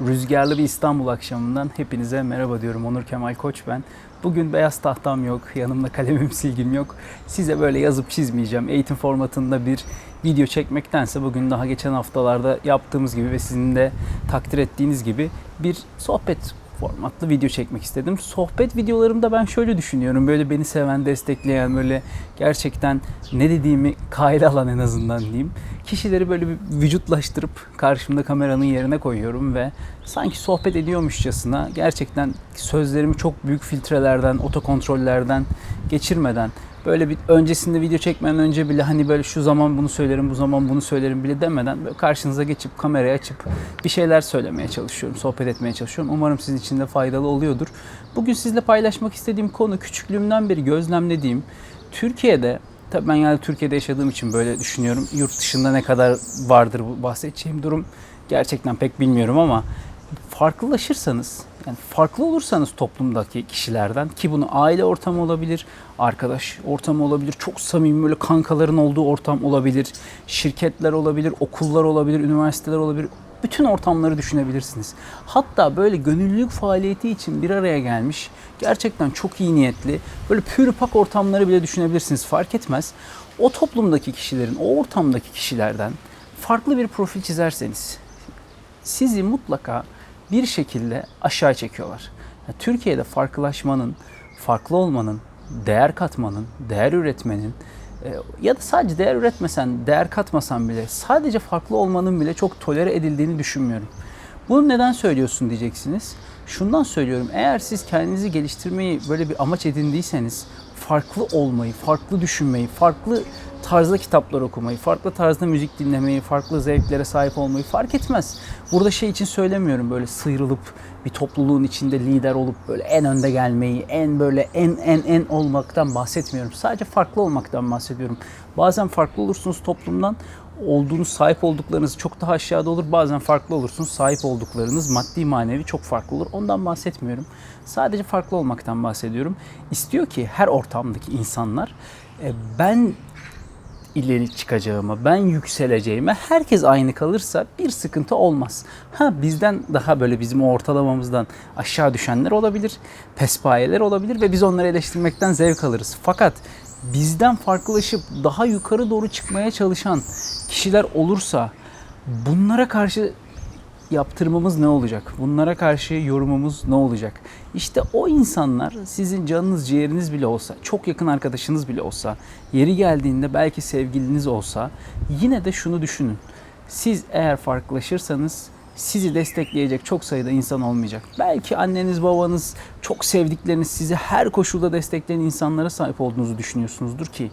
Rüzgarlı bir İstanbul akşamından hepinize merhaba diyorum. Onur Kemal Koç ben. Bugün beyaz tahtam yok, yanımda kalemim silgim yok. Size böyle yazıp çizmeyeceğim. Eğitim formatında bir video çekmektense bugün daha geçen haftalarda yaptığımız gibi ve sizin de takdir ettiğiniz gibi bir sohbet formatlı video çekmek istedim. Sohbet videolarımda ben şöyle düşünüyorum. Böyle beni seven, destekleyen, böyle gerçekten ne dediğimi kayda alan en azından diyeyim. Kişileri böyle bir vücutlaştırıp karşımda kameranın yerine koyuyorum ve sanki sohbet ediyormuşçasına gerçekten sözlerimi çok büyük filtrelerden, otokontrollerden geçirmeden böyle bir öncesinde video çekmeden önce bile hani böyle şu zaman bunu söylerim, bu zaman bunu söylerim bile demeden böyle karşınıza geçip kamerayı açıp bir şeyler söylemeye çalışıyorum, sohbet etmeye çalışıyorum. Umarım sizin için de faydalı oluyordur. Bugün sizle paylaşmak istediğim konu küçüklüğümden beri gözlemlediğim Türkiye'de Tabii ben yani Türkiye'de yaşadığım için böyle düşünüyorum. Yurt dışında ne kadar vardır bu bahsedeceğim durum gerçekten pek bilmiyorum ama farklılaşırsanız yani farklı olursanız toplumdaki kişilerden ki bunu aile ortamı olabilir, arkadaş ortamı olabilir, çok samimi böyle kankaların olduğu ortam olabilir, şirketler olabilir, okullar olabilir, üniversiteler olabilir. Bütün ortamları düşünebilirsiniz. Hatta böyle gönüllülük faaliyeti için bir araya gelmiş, gerçekten çok iyi niyetli, böyle pürüpak ortamları bile düşünebilirsiniz. Fark etmez. O toplumdaki kişilerin, o ortamdaki kişilerden farklı bir profil çizerseniz sizi mutlaka bir şekilde aşağı çekiyorlar. Yani Türkiye'de farklılaşmanın, farklı olmanın, değer katmanın, değer üretmenin e, ya da sadece değer üretmesen, değer katmasan bile sadece farklı olmanın bile çok tolere edildiğini düşünmüyorum. Bunu neden söylüyorsun diyeceksiniz. Şundan söylüyorum. Eğer siz kendinizi geliştirmeyi böyle bir amaç edindiyseniz farklı olmayı, farklı düşünmeyi, farklı tarzda kitaplar okumayı, farklı tarzda müzik dinlemeyi, farklı zevklere sahip olmayı fark etmez. Burada şey için söylemiyorum böyle sıyrılıp bir topluluğun içinde lider olup böyle en önde gelmeyi, en böyle en en en olmaktan bahsetmiyorum. Sadece farklı olmaktan bahsediyorum. Bazen farklı olursunuz toplumdan, olduğunuz, sahip olduklarınız çok daha aşağıda olur. Bazen farklı olursunuz, sahip olduklarınız maddi manevi çok farklı olur. Ondan bahsetmiyorum. Sadece farklı olmaktan bahsediyorum. İstiyor ki her ortamdaki insanlar e, ben ileri çıkacağıma, ben yükseleceğime herkes aynı kalırsa bir sıkıntı olmaz. Ha bizden daha böyle bizim ortalamamızdan aşağı düşenler olabilir, pespayeler olabilir ve biz onları eleştirmekten zevk alırız. Fakat bizden farklılaşıp daha yukarı doğru çıkmaya çalışan kişiler olursa bunlara karşı yaptırımımız ne olacak? Bunlara karşı yorumumuz ne olacak? İşte o insanlar sizin canınız ciğeriniz bile olsa, çok yakın arkadaşınız bile olsa, yeri geldiğinde belki sevgiliniz olsa yine de şunu düşünün. Siz eğer farklılaşırsanız sizi destekleyecek çok sayıda insan olmayacak. Belki anneniz, babanız, çok sevdikleriniz sizi her koşulda destekleyen insanlara sahip olduğunuzu düşünüyorsunuzdur ki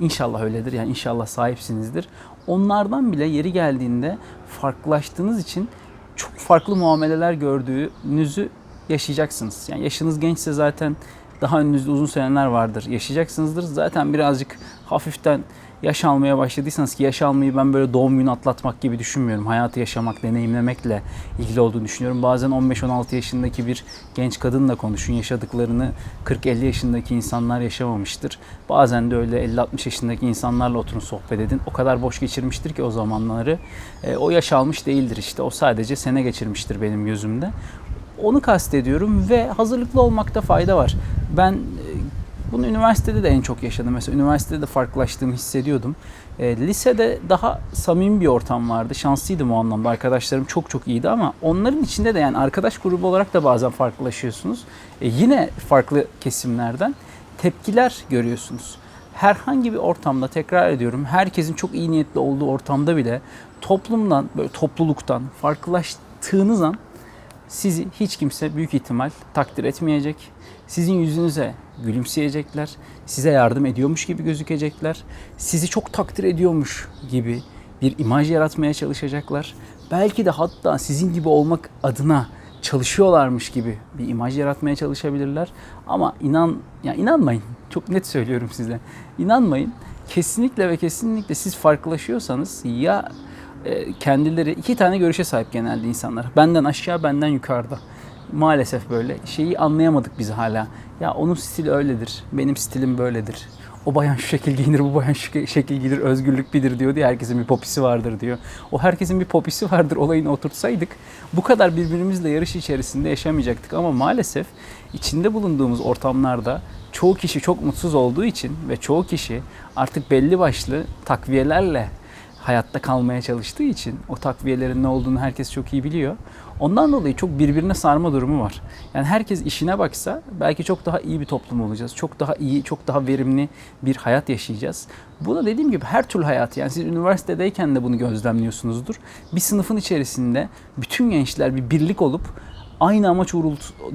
inşallah öyledir. Yani inşallah sahipsinizdir. Onlardan bile yeri geldiğinde farklılaştığınız için çok farklı muameleler gördüğünüzü yaşayacaksınız. Yani yaşınız gençse zaten daha önünüzde uzun seneler vardır. Yaşayacaksınızdır. Zaten birazcık hafiften yaş almaya başladıysanız ki yaş almayı ben böyle doğum günü atlatmak gibi düşünmüyorum. Hayatı yaşamak, deneyimlemekle ilgili olduğunu düşünüyorum. Bazen 15-16 yaşındaki bir genç kadınla konuşun. Yaşadıklarını 40-50 yaşındaki insanlar yaşamamıştır. Bazen de öyle 50-60 yaşındaki insanlarla oturun sohbet edin. O kadar boş geçirmiştir ki o zamanları. E, o yaş almış değildir işte. O sadece sene geçirmiştir benim gözümde. Onu kastediyorum ve hazırlıklı olmakta fayda var. Ben e, bunu üniversitede de en çok yaşadım. Mesela üniversitede de farklılaştığımı hissediyordum. E, lisede daha samimi bir ortam vardı. Şanslıydım o anlamda. Arkadaşlarım çok çok iyiydi ama onların içinde de yani arkadaş grubu olarak da bazen farklılaşıyorsunuz. E, yine farklı kesimlerden tepkiler görüyorsunuz. Herhangi bir ortamda tekrar ediyorum herkesin çok iyi niyetli olduğu ortamda bile toplumdan böyle topluluktan farklılaştığınız an sizi hiç kimse büyük ihtimal takdir etmeyecek. Sizin yüzünüze gülümseyecekler. Size yardım ediyormuş gibi gözükecekler. Sizi çok takdir ediyormuş gibi bir imaj yaratmaya çalışacaklar. Belki de hatta sizin gibi olmak adına çalışıyorlarmış gibi bir imaj yaratmaya çalışabilirler. Ama inan ya inanmayın. Çok net söylüyorum size. İnanmayın. Kesinlikle ve kesinlikle siz farklılaşıyorsanız ya e, kendileri iki tane görüşe sahip genelde insanlar. Benden aşağı, benden yukarıda. Maalesef böyle. Şeyi anlayamadık biz hala. Ya onun stili öyledir, benim stilim böyledir. o bayan şu şekil giyinir, bu bayan şu şekil giyinir, özgürlük bilir diyor diye herkesin bir popisi vardır diyor. O herkesin bir popisi vardır olayını oturtsaydık bu kadar birbirimizle yarış içerisinde yaşamayacaktık. Ama maalesef içinde bulunduğumuz ortamlarda çoğu kişi çok mutsuz olduğu için ve çoğu kişi artık belli başlı takviyelerle hayatta kalmaya çalıştığı için o takviyelerin ne olduğunu herkes çok iyi biliyor. Ondan dolayı çok birbirine sarma durumu var. Yani herkes işine baksa belki çok daha iyi bir toplum olacağız. Çok daha iyi, çok daha verimli bir hayat yaşayacağız. Bu da dediğim gibi her türlü hayat. Yani siz üniversitedeyken de bunu gözlemliyorsunuzdur. Bir sınıfın içerisinde bütün gençler bir birlik olup aynı amaç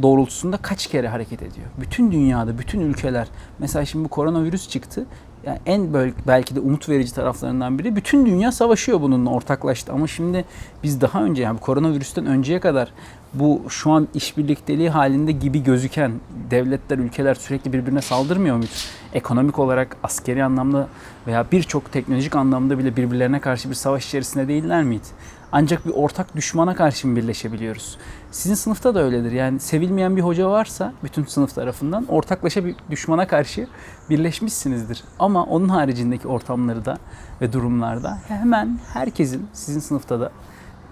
doğrultusunda kaç kere hareket ediyor. Bütün dünyada, bütün ülkeler. Mesela şimdi bu koronavirüs çıktı yani en belki de umut verici taraflarından biri bütün dünya savaşıyor bununla ortaklaştı. Ama şimdi biz daha önce yani koronavirüsten önceye kadar bu şu an işbirlikteliği halinde gibi gözüken devletler, ülkeler sürekli birbirine saldırmıyor muydu? Ekonomik olarak, askeri anlamda veya birçok teknolojik anlamda bile birbirlerine karşı bir savaş içerisinde değiller miydi? Ancak bir ortak düşmana karşı mı birleşebiliyoruz? Sizin sınıfta da öyledir. Yani sevilmeyen bir hoca varsa bütün sınıf tarafından ortaklaşa bir düşmana karşı birleşmişsinizdir. Ama onun haricindeki ortamları da ve durumlarda hemen herkesin sizin sınıfta da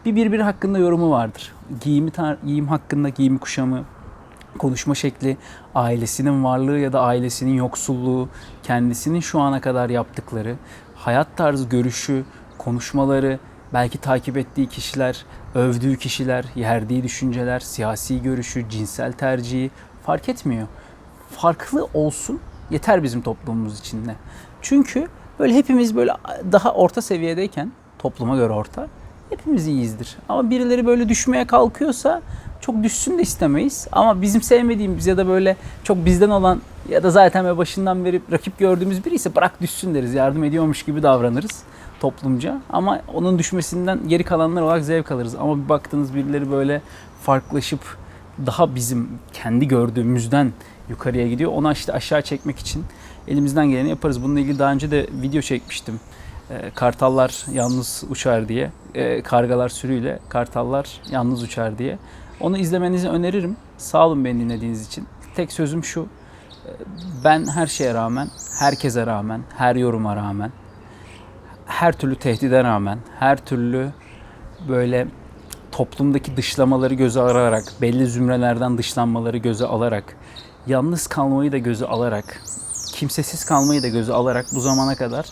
bir birbiri hakkında yorumu vardır. Giyimi, giyim hakkında, giyim kuşamı, konuşma şekli, ailesinin varlığı ya da ailesinin yoksulluğu, kendisinin şu ana kadar yaptıkları, hayat tarzı, görüşü, konuşmaları, belki takip ettiği kişiler, övdüğü kişiler, yerdiği düşünceler, siyasi görüşü, cinsel tercihi fark etmiyor. Farklı olsun yeter bizim toplumumuz içinde. Çünkü böyle hepimiz böyle daha orta seviyedeyken topluma göre orta hepimiz iyiyizdir. Ama birileri böyle düşmeye kalkıyorsa çok düşsün de istemeyiz. Ama bizim sevmediğimiz ya da böyle çok bizden olan ya da zaten ve başından beri rakip gördüğümüz biri ise bırak düşsün deriz. Yardım ediyormuş gibi davranırız toplumca. Ama onun düşmesinden geri kalanlar olarak zevk alırız. Ama bir baktığınız birileri böyle farklılaşıp daha bizim kendi gördüğümüzden yukarıya gidiyor. Onu işte aşağı çekmek için elimizden geleni yaparız. Bununla ilgili daha önce de video çekmiştim. E, kartallar yalnız uçar diye. E, kargalar sürüyle, kartallar yalnız uçar diye. Onu izlemenizi öneririm. Sağ olun beni dinlediğiniz için. Tek sözüm şu. E, ben her şeye rağmen, herkese rağmen, her yoruma rağmen, her türlü tehdide rağmen, her türlü böyle toplumdaki dışlamaları göze alarak, belli zümrelerden dışlanmaları göze alarak, yalnız kalmayı da göze alarak, kimsesiz kalmayı da göze alarak bu zamana kadar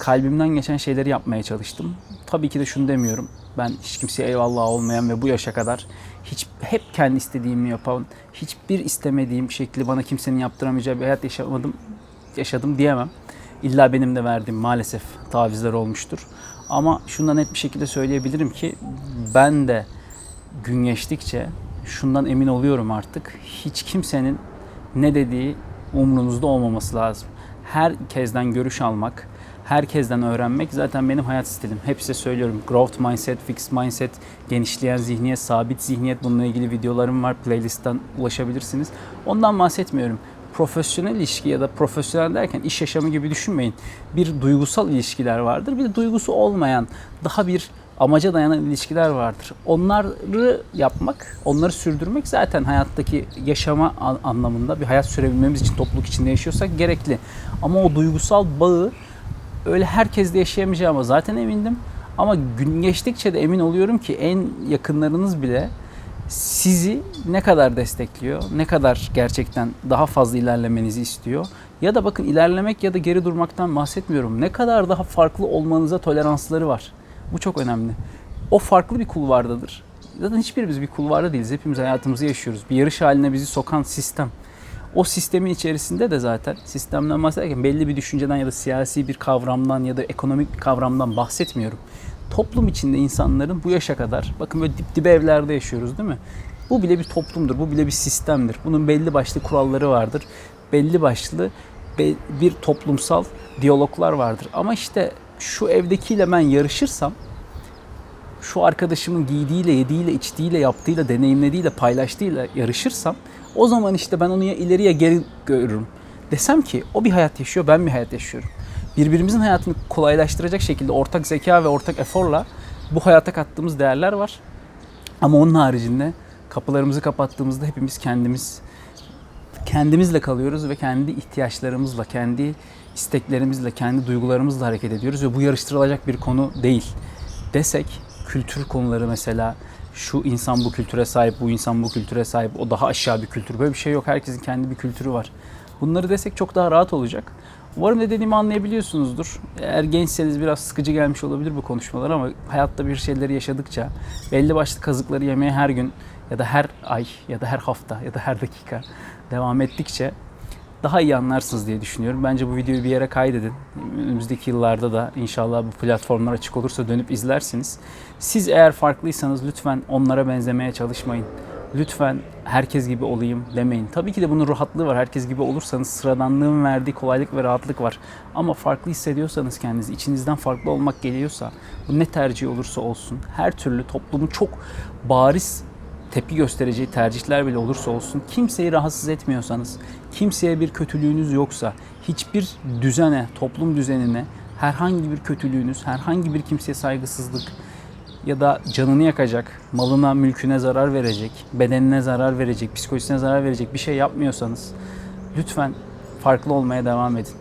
kalbimden geçen şeyleri yapmaya çalıştım. Tabii ki de şunu demiyorum. Ben hiç kimseye eyvallah olmayan ve bu yaşa kadar hiç hep kendi istediğimi yapan, hiçbir istemediğim şekli bana kimsenin yaptıramayacağı bir hayat yaşamadım, yaşadım diyemem. İlla benim de verdiğim maalesef tavizler olmuştur. Ama şundan net bir şekilde söyleyebilirim ki ben de gün geçtikçe şundan emin oluyorum artık. Hiç kimsenin ne dediği umrunuzda olmaması lazım. Herkesten görüş almak, herkesten öğrenmek zaten benim hayat stilim. Hep size söylüyorum. Growth mindset, fixed mindset, genişleyen zihniyet, sabit zihniyet bununla ilgili videolarım var. Playlistten ulaşabilirsiniz. Ondan bahsetmiyorum profesyonel ilişki ya da profesyonel derken iş yaşamı gibi düşünmeyin. Bir duygusal ilişkiler vardır. Bir de duygusu olmayan daha bir amaca dayanan ilişkiler vardır. Onları yapmak, onları sürdürmek zaten hayattaki yaşama anlamında bir hayat sürebilmemiz için topluluk içinde yaşıyorsak gerekli. Ama o duygusal bağı öyle herkes de yaşayamayacağıma zaten emindim. Ama gün geçtikçe de emin oluyorum ki en yakınlarınız bile sizi ne kadar destekliyor, ne kadar gerçekten daha fazla ilerlemenizi istiyor. Ya da bakın ilerlemek ya da geri durmaktan bahsetmiyorum. Ne kadar daha farklı olmanıza toleransları var. Bu çok önemli. O farklı bir kulvardadır. Zaten hiçbirimiz bir kulvarda değiliz. Hepimiz hayatımızı yaşıyoruz. Bir yarış haline bizi sokan sistem. O sistemin içerisinde de zaten sistemden bahsederken belli bir düşünceden ya da siyasi bir kavramdan ya da ekonomik bir kavramdan bahsetmiyorum toplum içinde insanların bu yaşa kadar bakın böyle dip dibe evlerde yaşıyoruz değil mi? Bu bile bir toplumdur, bu bile bir sistemdir. Bunun belli başlı kuralları vardır. Belli başlı bir toplumsal diyaloglar vardır. Ama işte şu evdekiyle ben yarışırsam şu arkadaşımın giydiğiyle, yediğiyle, içtiğiyle, yaptığıyla, deneyimlediğiyle, paylaştığıyla yarışırsam o zaman işte ben onu ya ileriye geri görürüm. Desem ki o bir hayat yaşıyor, ben bir hayat yaşıyorum birbirimizin hayatını kolaylaştıracak şekilde ortak zeka ve ortak eforla bu hayata kattığımız değerler var. Ama onun haricinde kapılarımızı kapattığımızda hepimiz kendimiz kendimizle kalıyoruz ve kendi ihtiyaçlarımızla, kendi isteklerimizle, kendi duygularımızla hareket ediyoruz ve bu yarıştırılacak bir konu değil. Desek kültür konuları mesela şu insan bu kültüre sahip, bu insan bu kültüre sahip, o daha aşağı bir kültür. Böyle bir şey yok. Herkesin kendi bir kültürü var. Bunları desek çok daha rahat olacak. Umarım ne dediğimi anlayabiliyorsunuzdur. Eğer gençseniz biraz sıkıcı gelmiş olabilir bu konuşmalar ama hayatta bir şeyleri yaşadıkça belli başlı kazıkları yemeye her gün ya da her ay ya da her hafta ya da her dakika devam ettikçe daha iyi anlarsınız diye düşünüyorum. Bence bu videoyu bir yere kaydedin. Önümüzdeki yıllarda da inşallah bu platformlar açık olursa dönüp izlersiniz. Siz eğer farklıysanız lütfen onlara benzemeye çalışmayın. Lütfen herkes gibi olayım demeyin. Tabii ki de bunun rahatlığı var. Herkes gibi olursanız sıradanlığın verdiği kolaylık ve rahatlık var. Ama farklı hissediyorsanız kendinizi, içinizden farklı olmak geliyorsa, bu ne tercih olursa olsun, her türlü toplumun çok bariz tepki göstereceği tercihler bile olursa olsun kimseyi rahatsız etmiyorsanız, kimseye bir kötülüğünüz yoksa, hiçbir düzene, toplum düzenine herhangi bir kötülüğünüz, herhangi bir kimseye saygısızlık ya da canını yakacak, malına, mülküne zarar verecek, bedenine zarar verecek, psikolojisine zarar verecek bir şey yapmıyorsanız lütfen farklı olmaya devam edin.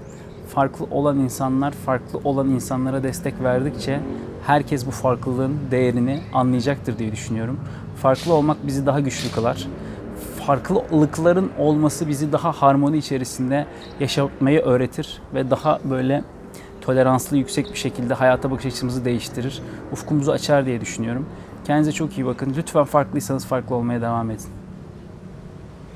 Farklı olan insanlar, farklı olan insanlara destek verdikçe herkes bu farklılığın değerini anlayacaktır diye düşünüyorum. Farklı olmak bizi daha güçlü kılar. Farklılıkların olması bizi daha harmoni içerisinde yaşamayı öğretir ve daha böyle toleranslı yüksek bir şekilde hayata bakış açımızı değiştirir. Ufkumuzu açar diye düşünüyorum. Kendinize çok iyi bakın. Lütfen farklıysanız farklı olmaya devam edin.